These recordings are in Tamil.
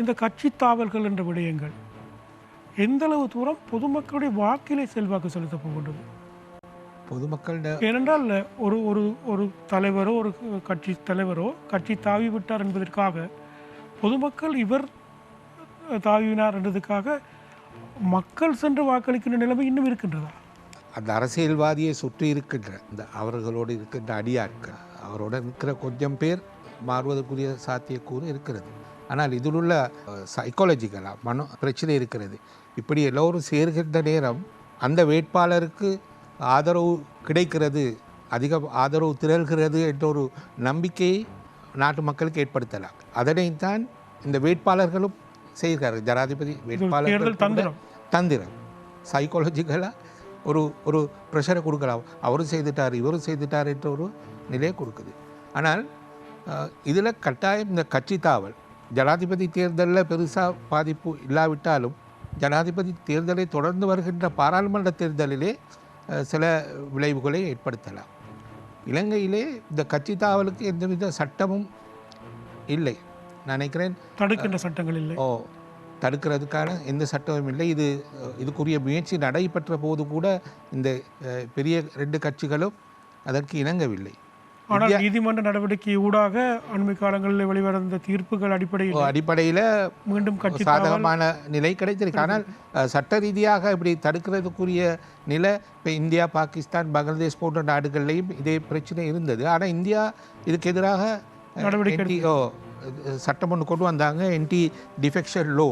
இந்த கட்சி தாவல்கள் என்ற விடயங்கள். எந்த அளவு தூரம் பொதுமக்களுடைய வாக்கிலே செல்வாக்கு செலுத்தப் போகின்றது. பொதுமக்களிட ஏனென்றால் ஒரு ஒரு ஒரு தலைவரோ ஒரு கட்சி தலைவரோ கட்சி தாவி விட்டார் என்பதற்காக பொதுமக்கள் இவர் தாவினார் என்றதுக்காக மக்கள் சென்று வாக்களிக்கின்ற நிலைமை இன்னும் இருக்கின்றதா? அந்த அரசியல்வாதியை சுற்றி இருக்கின்ற இந்த அவர்களோடு இருக்கின்ற அடியாட்கள் அவரோட இருக்கிற கொஞ்சம் பேர் மாறுவதற்குரிய சாத்தியக்கூறு இருக்கிறது. ஆனால் இதில் உள்ள சைக்காலஜிக்கலாக மனோ பிரச்சனை இருக்கிறது. இப்படி எல்லோரும் சேர்கின்ற நேரம் அந்த வேட்பாளருக்கு ஆதரவு கிடைக்கிறது அதிக ஆதரவு திரள்கிறது என்ற ஒரு நம்பிக்கையை நாட்டு மக்களுக்கு ஏற்படுத்தலாம். அதனைத்தான் இந்த வேட்பாளர்களும் செய்கிறார்கள். ஜனாதிபதி வேட்பாளர்கள் தந்திரம். தந்திரம். சைக்காலஜிக்கலாக ஒரு ஒரு ப்ரெஷரை கொடுக்கலாம். அவரும் செய்துட்டார் இவரும் செய்துட்டார் என்ற ஒரு நிலையை கொடுக்குது. ஆனால் இதில் கட்டாயம் இந்த கட்சி தாவல் ஜனாதிபதி தேர்தலில் பெருசாக பாதிப்பு இல்லாவிட்டாலும் ஜனாதிபதி தேர்தலை தொடர்ந்து வருகின்ற பாராளுமன்ற தேர்தலிலே சில விளைவுகளை ஏற்படுத்தலாம். இலங்கையிலே இந்த கட்சி தாவலுக்கு எந்தவித சட்டமும் இல்லை. நான் நினைக்கிறேன் தடுக்கின்ற சட்டங்கள் இல்லை. ஓ தடுக்கிறதுக்கான எந்த சட்டமும் இல்லை. இது இதுக்குரிய முயற்சி நடைபெற்ற போது கூட இந்த பெரிய ரெண்டு கட்சிகளும் அதற்கு இணங்கவில்லை. ஆனால் நீதிமன்ற நடவடிக்கை ஊடாக அண்மை காலங்களில் வெளிவந்த தீர்ப்புகள் அடிப்படையில் அடிப்படையில் மீண்டும் கட்சி சாதகமான நிலை கிடைத்திருக்கு ஆனால் சட்ட ரீதியாக இப்படி தடுக்கிறதுக்குரிய நிலை இப்போ இந்தியா பாகிஸ்தான் பங்களாதேஷ் போன்ற நாடுகள்லையும் இதே பிரச்சனை இருந்தது. ஆனால் இந்தியா இதுக்கு எதிராக நடவடிக்கை சட்டம் ஒன்று கொண்டு வந்தாங்க. Anti defection law.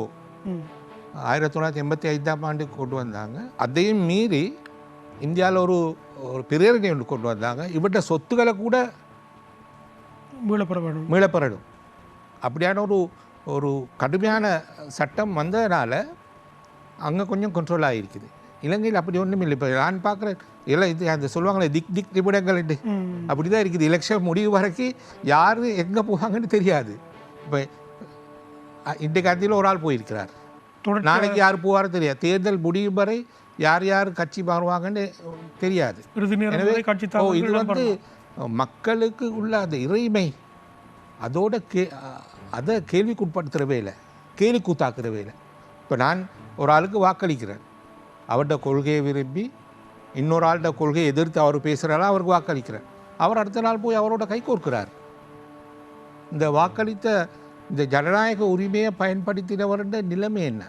ஆயிரத்தி தொள்ளாயிரத்தி எண்பத்தி ஐந்தாம் ஆண்டு கொண்டு வந்தாங்க. அதையும் மீறி இந்தியாவில் ஒரு ஒரு பிரேரணை ஒன்று கொண்டு வந்தாங்க. இவற்ற சொத்துக்களை கூட மீளப்பெற வேண்டும் மீளப்பெறணும். அப்படியான ஒரு ஒரு கடுமையான சட்டம் வந்ததுனால அங்கே கொஞ்சம் கண்ட்ரோல் ஆகிருக்குது இலங்கையில் அப்படி ஒன்றும் இல்லை. இப்போ நான் பார்க்குறேன் எல்லாம் இது அந்த சொல்லுவாங்களே திக் திக் நிமிடங்கள். அப்படி தான் இருக்குது. எலெக்ஷன் முடிவு வரைக்கும் யார் எங்கே போவாங்கன்னு தெரியாது. இப்போ இன்றைக்கு காந்தியில் ஒரு ஆள் போயிருக்கிறார். நாளைக்கு யார் போவாரோ தெரியாது. தேர்தல் முடியும் வரை யார் யார் கட்சி மாறுவாங்கன்னு தெரியாது. எனவே ஓ இது வந்து மக்களுக்கு உள்ள அந்த இறைமை அதோட கே அதை கேள்விக்குட்படுத்துகிறவே இல்லை. கேலி கூத்தாக்குறவே இல்லை. இப்போ நான் ஒரு ஆளுக்கு வாக்களிக்கிறேன். அவர்கிட்ட கொள்கையை விரும்பி இன்னொரு ஆள்கிட்ட கொள்கையை எதிர்த்து அவர் பேசுகிறாரா அவருக்கு வாக்களிக்கிறேன். அவர் அடுத்த நாள் போய் அவரோட கை கோர்க்கிறார். இந்த வாக்களித்த இந்த ஜனநாயக உரிமையை பயன்படுத்தினவருடைய நிலைமை என்ன?